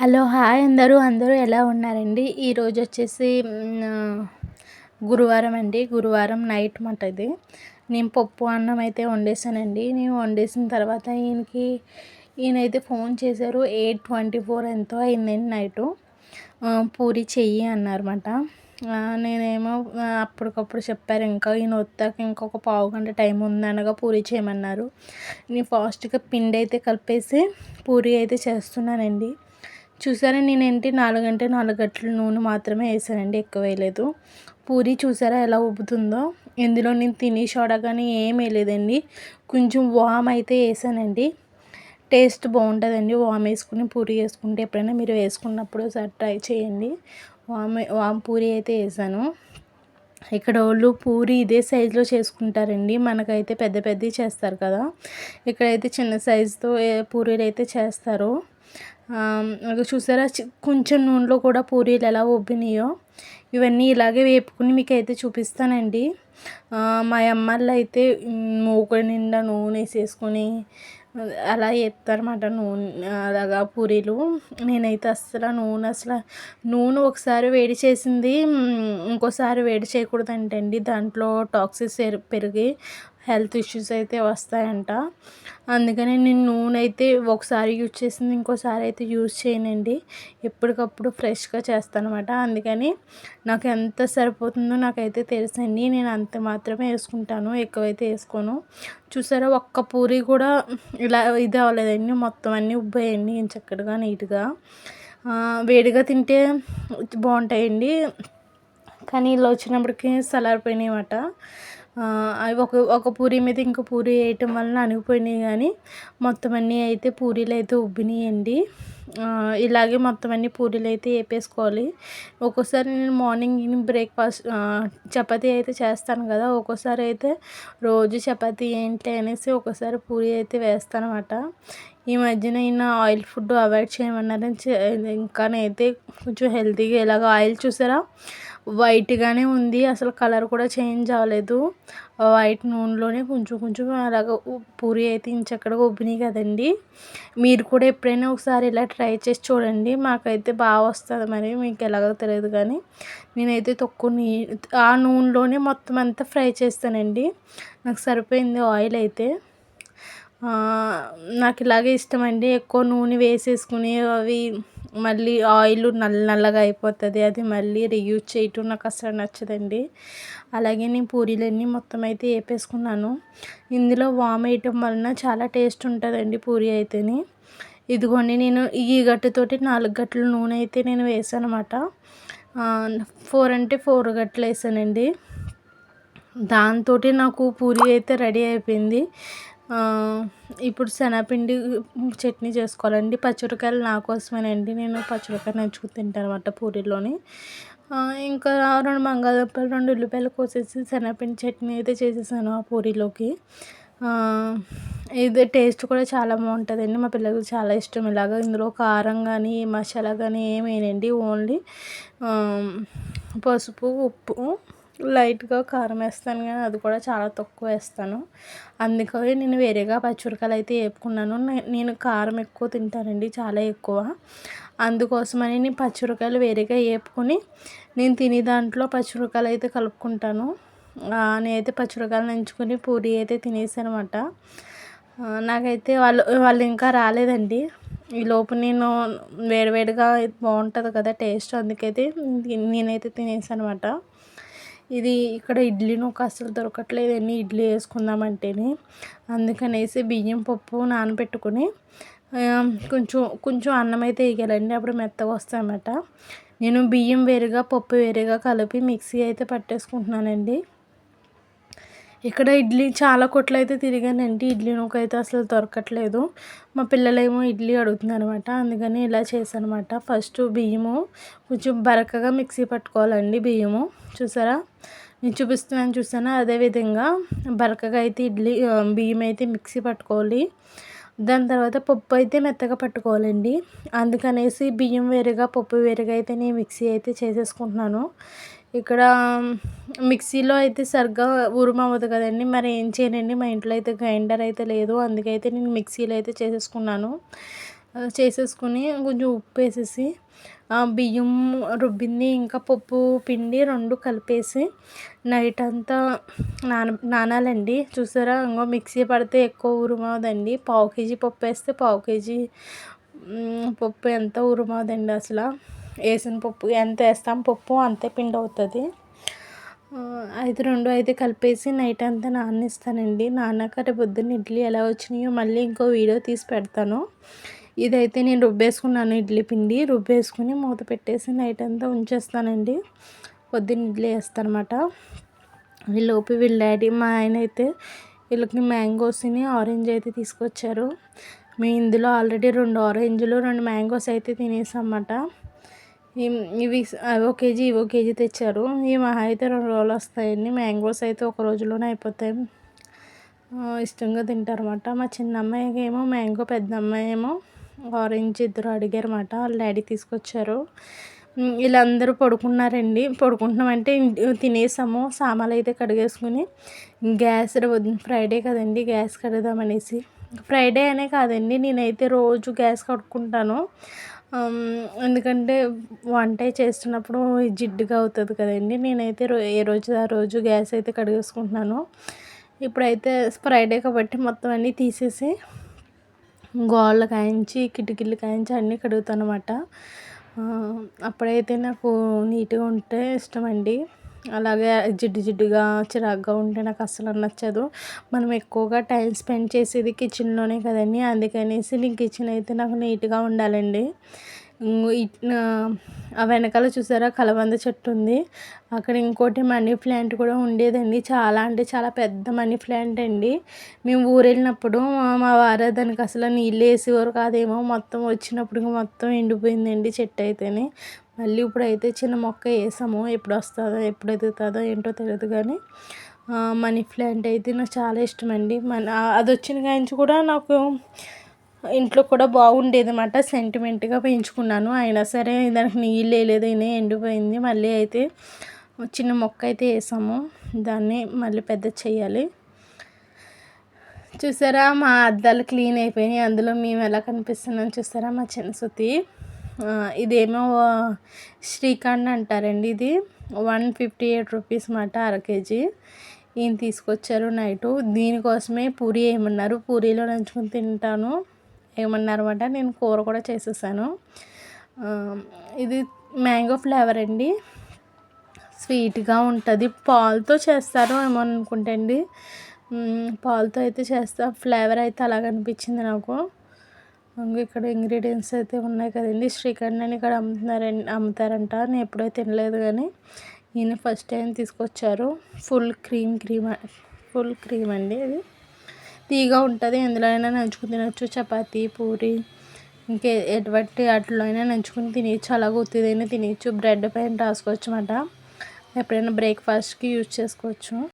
Hello hi అందరూ. అందరూ ఎలా ఉన్నారండి? ఈరోజు వచ్చేసి గురువారం అండి. గురువారం నైట్ మాట ఇది. నేను పప్పు అన్నం అయితే వండేసానండి. నేను వండేసిన తర్వాత ఈయనకి ఈయనైతే ఫోన్ చేశారు. ఎయిట్ ట్వంటీ ఫోర్ ఎంతో అయిందండి నైటు. పూరి చెయ్యి అన్నారన్నమాట నేనేమో అప్పటికప్పుడు చెప్పారు ఇంకా ఈయన వద్దాక ఇంకొక పావు గంట టైం ఉందనగా పూరి చేయమన్నారు. నేను ఫాస్ట్గా పిండి అయితే కలిపేసి పూరి అయితే చేస్తున్నానండి. చూసారా నేనేంటి నాలుగు అంటే నాలుగు గంటల నూనె మాత్రమే వేసానండి ఎక్కువ వేయలేదు. పూరి చూసారా ఎలా ఉబ్బుతుందో? ఇందులో నేను తిని సోడా కానీ ఏం వేయలేదండి. కొంచెం వామ్ అయితే వేసానండి. టేస్ట్ బాగుంటుందండి వామ్ వేసుకుని పూరి వేసుకుంటే ఎప్పుడైనా మీరు వేసుకున్నప్పుడు ఒకసారి ట్రై చేయండి. వామ్ వామ్ పూరి అయితే వేసాను. ఇక్కడ వాళ్ళు పూరి ఇదే సైజులో చేసుకుంటారండి మనకైతే పెద్ద పెద్దవి చేస్తారు కదా. ఇక్కడైతే చిన్న సైజుతో పూరీలు అయితే చేస్తారు. చూసారా? కొంచెం నూనెలో కూడా పూరీలు ఎలా ఉబ్బినాయో ఇవన్నీ ఇలాగే వేపుకుని మీకు అయితే చూపిస్తానండి మా అమ్మాళ్ళు అయితే మూక నిండా నూనె వేసేసుకొని అలా వేస్తారన్నమాట నూనె అలాగా పూరీలు. నేనైతే అస్సలు నూనె అసలు నూనె ఒకసారి వేడి చేసింది ఇంకోసారి వేడి చేయకూడదంటండి. దాంట్లో టాక్సిస్ పెరిగి హెల్త్ ఇష్యూస్ అయితే వస్తాయంట. అందుకని నేను నూనె అయితే ఒకసారి యూజ్ చేసింది ఇంకోసారి అయితే యూజ్ చేయనండి. ఎప్పటికప్పుడు ఫ్రెష్గా చేస్తాను అనమాట అందుకని నాకు ఎంత సరిపోతుందో నాకైతే తెలుసండి. నేను అంత మాత్రమే వేసుకుంటాను ఎక్కువైతే వేసుకోను. చూసారా ఒక్క పూరి కూడా ఇలా ఇది అవ్వలేదండి. మొత్తం అన్నీ ఉబ్బాయండి చక్కగా నీట్గా. వేడిగా తింటే బాగుంటాయండి. కానీ ఇలా వచ్చినప్పటికీ సలారిపోయినాయి అన్నమాట అవి ఒక ఒక పూరి మీద ఇంకో పూరి వేయటం వలన అనిగిపోయినాయి కానీ మొత్తం అన్నీ అయితే పూరీలు అయితే ఉబ్బినాయండి. ఇలాగే మొత్తం అన్ని పూరీలు అయితే వేపేసుకోవాలి. ఒక్కోసారి నేను మార్నింగ్ బ్రేక్ఫాస్ట్ చపాతీ అయితే చేస్తాను కదా ఒక్కోసారి అయితే రోజు చపాతీ ఏంటి అనేసి ఒక్కోసారి పూరి అయితే వేస్తాను అనమాట ఈ మధ్యన అయిన ఆయిల్ ఫుడ్ అవాయిడ్ చేయమన్నారని ఇంకానైతే కొంచెం హెల్తీగా ఎలాగ ఆయిల్ చూసారా? వైట్గానే ఉంది. అసలు కలర్ కూడా చేంజ్ అవ్వలేదు. వైట్ నూనెలోనే కొంచెం కొంచెం అలాగ పూరి అయితే ఇంచక్కడగా ఉబ్బినాయి కదండి. మీరు కూడా ఎప్పుడైనా ఒకసారి ఇలా ట్రై చేసి చూడండి. మాకైతే బాగా వస్తుంది మరి. మీకు ఎలాగో తెలియదు కానీ నేనైతే తక్కువ నీ ఆ నూనెలోనే మొత్తం అంతా ఫ్రై చేస్తానండి. నాకు సరిపోయింది ఆయిల్ అయితే. నాకు ఇలాగే ఇష్టమండి. ఎక్కువ నూనె వేసేసుకుని అవి మళ్ళీ ఆయిల్ నల్ల నల్లగా అయిపోతుంది. అది మళ్ళీ రీయూజ్ చేయటం నాకు అసలు నచ్చదండి. అలాగే నేను పూరీలన్నీ మొత్తం అయితే వేపేసుకున్నాను ఇందులో వామ్ వేయటం వలన చాలా టేస్ట్ ఉంటుందండి పూరి అయితేని. ఇదిగోండి నేను ఈ గట్టుతోటి నాలుగు గట్టల నూనె అయితే నేను వేసాను అనమాట ఫోర్ అంటే ఫోర్ గట్టలు వేసానండి. దాంతో నాకు పూరి అయితే రెడీ అయిపోయింది. ఇప్పుడు శనగపిండి చట్నీ చేసుకోవాలండి. పచ్చిమిరపకాయలు నా కోసమేనండి. నేను పచ్చిమిరపకాయలు నంచుకుని తింటానమాట పూరీలోని ఇంకా రెండు బంగాళదుంపలు రెండు ఉల్లిపాయలు కోసేసి శనగపిండి చట్నీ అయితే చేసేసాను ఆ పూరీలోకి ఇది టేస్ట్ కూడా చాలా బాగుంటుందండి. మా పిల్లలకు చాలా ఇష్టం. ఇలాగ ఇందులో కారం కానీ మసాలా కానీ ఏమేనండి ఓన్లీ పసుపు ఉప్పు లైట్గా కారం వేస్తాను కానీ అది కూడా చాలా తక్కువ వేస్తాను. అందుకని నేను వేరేగా పచ్చిమిరకాయలు అయితే వేపుకున్నాను నేను కారం ఎక్కువ తింటానండి చాలా ఎక్కువ. అందుకోసమని నేను పచ్చిమిరకాయలు వేరేగా వేపుకొని నేను తినే దాంట్లో పచ్చిమిరకాయలు అయితే కలుపుకుంటాను. నేనైతే పచ్చిమిరకాయలు నంచుకొని పూరి అయితే తినేసానమాట నాకైతే వాళ్ళు వాళ్ళు ఇంకా రాలేదండి. ఈ లోపు నేను వేడివేడిగా బాగుంటుంది కదా టేస్ట్ అందుకైతే నేనైతే తినేసాను అనమాట. ఇది ఇక్కడ ఇడ్లీ నూక అస్సలు దొరకట్లేదండి ఇడ్లీ వేసుకుందామంటేనే. అందుకనేసి బియ్యం పప్పు నానబెట్టుకొని కొంచెం కొంచెం అన్నం అయితే వేయాలండి. అప్పుడు మెత్తగా వస్తాయన్నమాట. నేను బియ్యం వేరుగా పప్పు వేరుగా కలిపి మిక్సీ అయితే పట్టేసుకుంటున్నానండి. ఇక్కడ ఇడ్లీ చాలా కొట్లు అయితే తిరిగానండి ఇడ్లీ నూక అయితే అసలు దొరకట్లేదు. మా పిల్లలేమో ఇడ్లీ అడుగుతుందనమాట అందుకని ఇలా చేశానమాట ఫస్ట్ బియ్యము కొంచెం బరకగా మిక్సీ పట్టుకోవాలండి బియ్యము. చూసారా? నేను చూపిస్తున్నాను చూసాను? అదేవిధంగా బరకగా అయితే ఇడ్లీ బియ్యం అయితే మిక్సీ పట్టుకోవాలి. దాని తర్వాత పప్పు అయితే మెత్తగా పట్టుకోవాలండి. అందుకనేసి బియ్యం వేరుగా పప్పు వేరుగా అయితే నేను మిక్సీ అయితే చేసేసుకుంటున్నాను. ఇక్కడ మిక్సీలో అయితే సరిగ్గా ఉరుమవ్వదు కదండి. మరి ఏం చేయనండి? మా ఇంట్లో అయితే గ్రైండర్ అయితే లేదు. అందుకైతే నేను మిక్సీలో అయితే చేసేసుకున్నాను. చేసేసుకుని కొంచెం ఉప్పు వేసేసి బియ్యం రుబ్బింది ఇంకా పప్పు పిండి రెండు కలిపేసి నైట్ అంతా నాన నానాలండి. చూసారా? ఇంకో మిక్సీ పడితే ఎక్కువ ఉరుమవుదండి పావు కేజీ పప్పు వేస్తే పావు కేజీ పప్పు ఎంత ఉరుమవుదండి అసలు. వేసిన పప్పు ఎంత వేస్తాం? పప్పు అంతే పిండి అవుతుంది అయితే రెండు అయితే కలిపేసి నైట్ అంతా నాననిస్తానండి నానాక రేపు పొద్దున్న ఇడ్లీ ఎలా వచ్చినాయో మళ్ళీ ఇంకో వీడియో తీసి పెడతాను. ఇదైతే నేను రుబ్బేసుకున్నాను ఇడ్లీ పిండి. రుబ్బేసుకుని మూత పెట్టేసి నైట్ అంతా ఉంచేస్తానండి. పొద్దున్న ఇడ్లీ వేస్తానమాట. వీళ్ళోపి వీళ్ళ డాడీ మా ఆయన అయితే వీళ్ళకి మ్యాంగోస్ని ఆరెంజ్ అయితే తీసుకొచ్చారు. మేము ఇందులో ఆల్రెడీ రెండు ఆరెంజ్లు రెండు మ్యాంగోస్ అయితే తినేసామన్నమాట. ఇవి అవి ఒక కేజీ ఇవో కేజీ తెచ్చారు. ఈ మహా అయితే రెండు రోజులు వస్తాయండి. మ్యాంగోస్ అయితే ఒక రోజులోనే అయిపోతాయి. ఇష్టంగా తింటారన్నమాట. మా చిన్న అమ్మాయికి ఏమో మ్యాంగో పెద్ద అమ్మాయి ఏమో ఆరెంజ్ ఇద్దరు అడిగారన్నమాట. వాళ్ళ డాడీ తీసుకొచ్చారు. వీళ్ళందరూ పడుకున్నారండి. పడుకుంటున్నామంటే తినేసాము. సామాన్లు అయితే కడిగేసుకుని గ్యాస్ ఫ్రైడే కదండి గ్యాస్ కడదామనేసి. ఫ్రైడే అనే కాదండి నేనైతే రోజు గ్యాస్ కడుక్కుంటాను. ఎందుకంటే వంట చేస్తున్నప్పుడు జిడ్డుగా అవుతుంది కదండి. నేనైతే రో ఏ రోజు ఆ రోజు గ్యాస్ అయితే కడిగేసుకుంటున్నాను. ఇప్పుడైతే ఫ్రైడే కాబట్టి మొత్తం అన్నీ తీసేసి గోళ్ళ కాయించి కిటికీలు కాయించి అన్నీ కడుగుతాను అనమాట అప్పుడైతే నాకు నీట్గా ఉంటే ఇష్టం అండి అలాగే జిడ్డు జిడ్డుగా చిరాగ్గా ఉంటే నాకు అస్సలు నచ్చదు. మనం ఎక్కువగా టైం స్పెండ్ చేసేది కిచెన్లోనే కదండి. అందుకనేసి నేను కిచెన్ అయితే నాకు నీట్గా ఉండాలండి. ఆ వెనకాల చూసారా కలబంద చెట్టు ఉంది. అక్కడ ఇంకోటి మనీ ప్లాంట్ కూడా ఉండేదండి. చాలా అంటే చాలా పెద్ద మనీ ప్లాంట్ అండి. మేము ఊరు వెళ్ళినప్పుడు మా- వారే వారు దానికి అసలు నీళ్ళు వేసేవారు కాదేమో. మొత్తం వచ్చినప్పుడు మొత్తం ఎండిపోయిందండి చెట్టు అయితేనే. మళ్ళీ ఇప్పుడైతే చిన్న మొక్క వేసాము ఎప్పుడు వస్తుందో ఎప్పుడు ఎదుగుతుందో ఏంటో తెలియదు కానీ మనీ ప్లాంట్ అయితే నాకు చాలా ఇష్టం అండి మన అది వచ్చిన కాంచి కూడా నాకు ఇంట్లో కూడా బాగుండేది అనమాట సెంటిమెంట్గా పెంచుకున్నాను. అయినా సరే దానికి నీళ్ళు వేయలేదు అయినా ఎండిపోయింది. మళ్ళీ అయితే చిన్న మొక్క అయితే వేసాము. దాన్ని మళ్ళీ పెద్ద చేయాలి. చూసారా? మా అద్దాలు క్లీన్ అయిపోయినాయి. అందులో మేము ఎలా కనిపిస్తున్నాం చూసారా? మా చిన్న సుతి. ఇదేమో శ్రీఖండ్ అంటారండి ఇది. వన్ ఫిఫ్టీ ఎయిట్ రూపీస్ మాట అర కేజీ. ఈయన తీసుకొచ్చారు నైటు. దీనికోసమే పూరి వేయమన్నారు పూరీలో నంచుకుని తింటాను. ఏమన్నారు అనమాట నేను కూర కూడా చేసేసాను. ఇది మ్యాంగో ఫ్లేవర్ అండి. స్వీట్గా ఉంటుంది. పాలతో చేస్తారు ఏమో అనుకుంటే అండి. పాలతో అయితే చేస్తా. ఫ్లేవర్ అయితే అలాగ అనిపించింది నాకు. ఇక్కడ ఇంగ్రీడియంట్స్ అయితే ఉన్నాయి కదండి. శ్రీఖండ్ అని ఇక్కడ అమ్ముతున్నారండి అమ్ముతారంట. నేను ఎప్పుడో తినలేదు కానీ ఈయన ఫస్ట్ టైం తీసుకొచ్చారు. Full cream cream full cream అండి అది. తీగా ఉంటుంది. ఎందులో అయినా నంచుకుని తినొచ్చు. చపాతీ పూరి ఇంకే ఎటువంటి వాటిలో అయినా నంచుకుని తినేయచ్చు. అలాగే ఉత్తిదైనా తినేయచ్చు. బ్రెడ్ పైన రాసుకోవచ్చు అన్నమాట ఎప్పుడైనా బ్రేక్ఫాస్ట్కి యూజ్ చేసుకోవచ్చు.